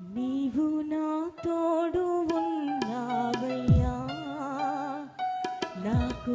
నీవు నా తోడు ఉన్నావయ్యా. నాకు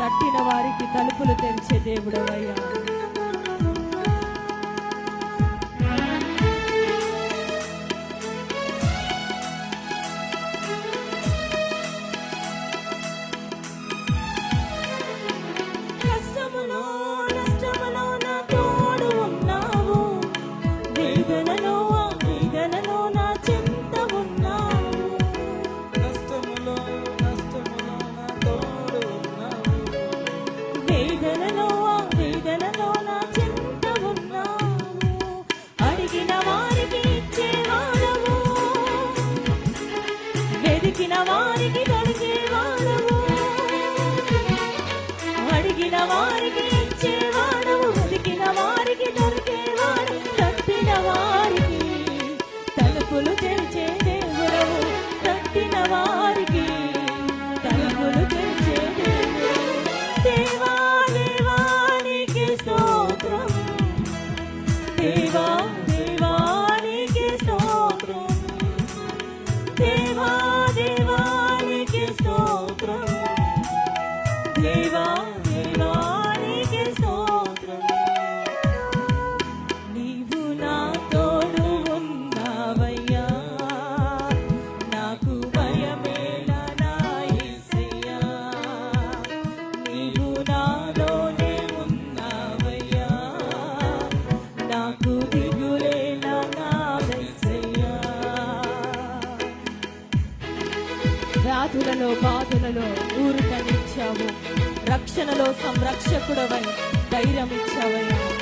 తట్టిన వారికి తలుపులు తెరిచే దేవుడవయ్యా. on. రక్షణలో సంరక్షకుడవని ధైర్యం ఇచ్చావయ్యా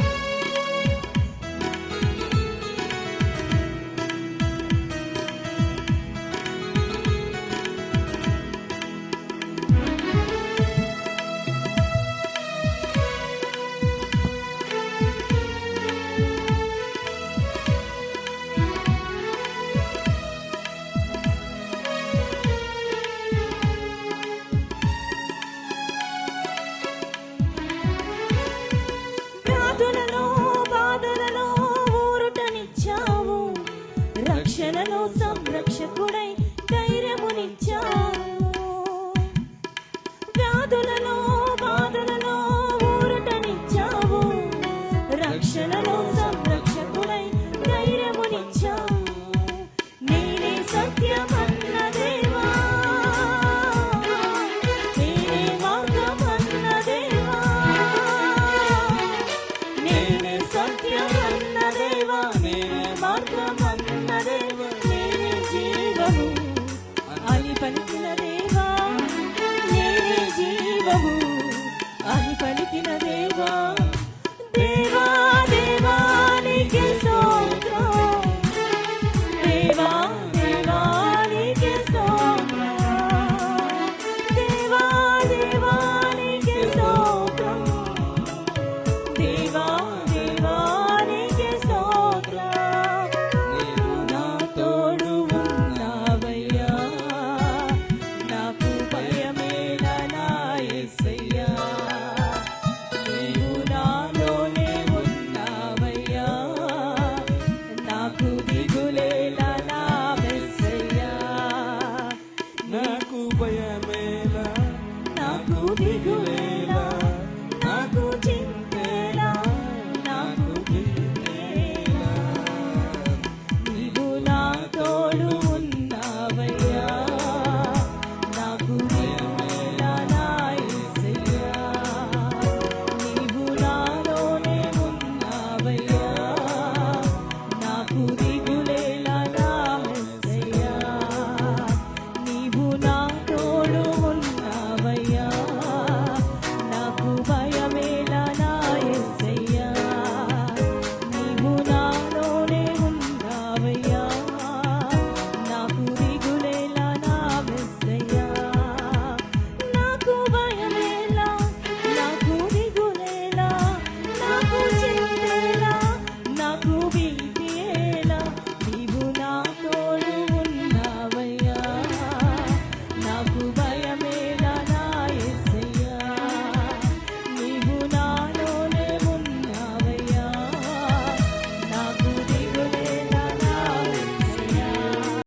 一个